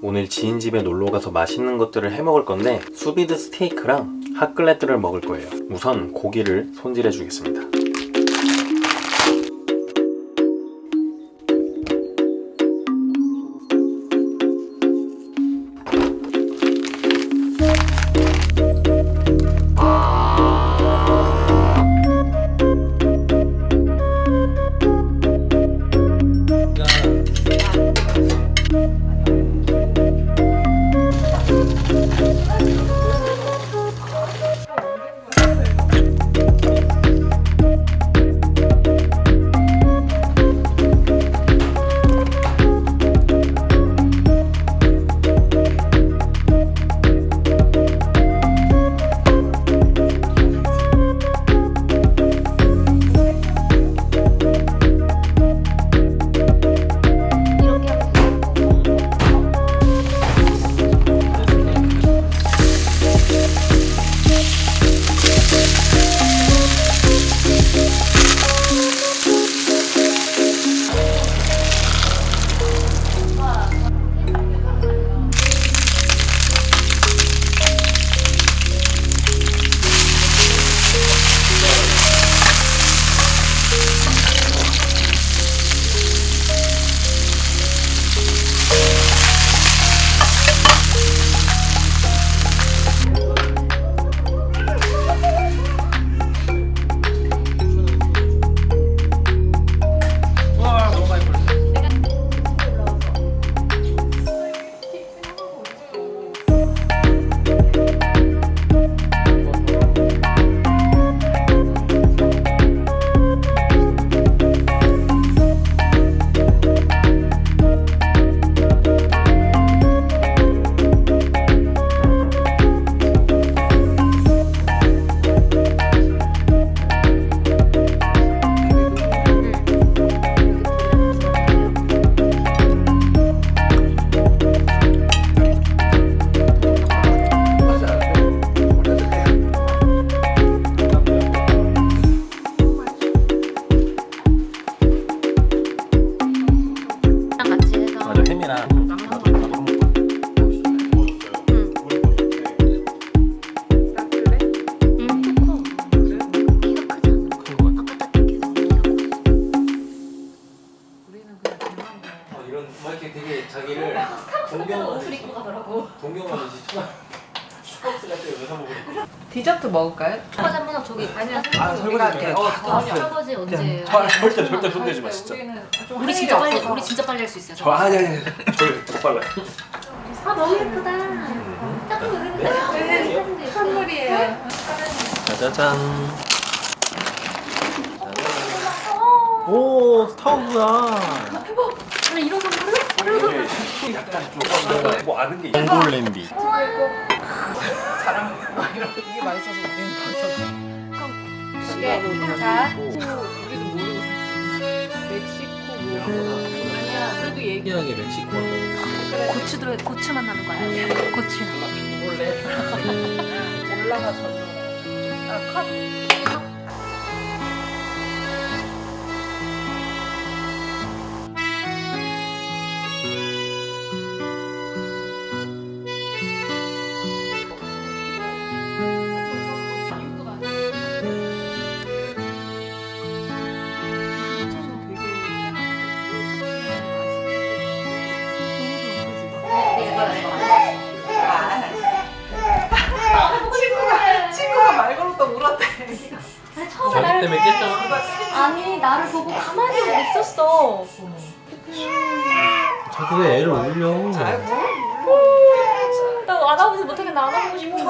오늘 지인 집에 놀러 가서 맛있는 것들을 해 먹을 건데 수비드 스테이크랑 핫글레트를 먹을 거예요. 우선 고기를 손질해 주겠습니다. 동경하듯이 동경하듯이 쳐다 스타벅스 갈때 여기서 보고 디저트 먹을까요? 설거지 한번 하고 저기 아니야 아, 설거지 할게요. 어, 설거지 설거지 언제 저 절대 절대 손대지 마 진짜 우리 진짜 빨리 우리 진짜 빨리 할 수 있어요 저 아니 아니 저를 더 빨라요 아 너무 예쁘다. 짝꿍 여기는 선물이에요. 짜자잔. 오 스타우브야 원래 이런 선물은? 이런 선물 약간 좀뭐 아는 게 몽골 냄비 자랑 이게 맛있어서 우리는 벌써 네, 자. 멕시코 뭐 아니야 그래도 얘기 특이하게 멕시코 고추 들어 고추 만 나는 거야 고추 몰래 올라가 전로 아컵 친구가 친구가 말 걸었다 울었대. 아니 처음에 나를 때문에 깼잖아 아니 나를 보고 가만히 있었어? 자기 왜 애를 울려? 나 안아보지 못하겠나 안아보고 싶은데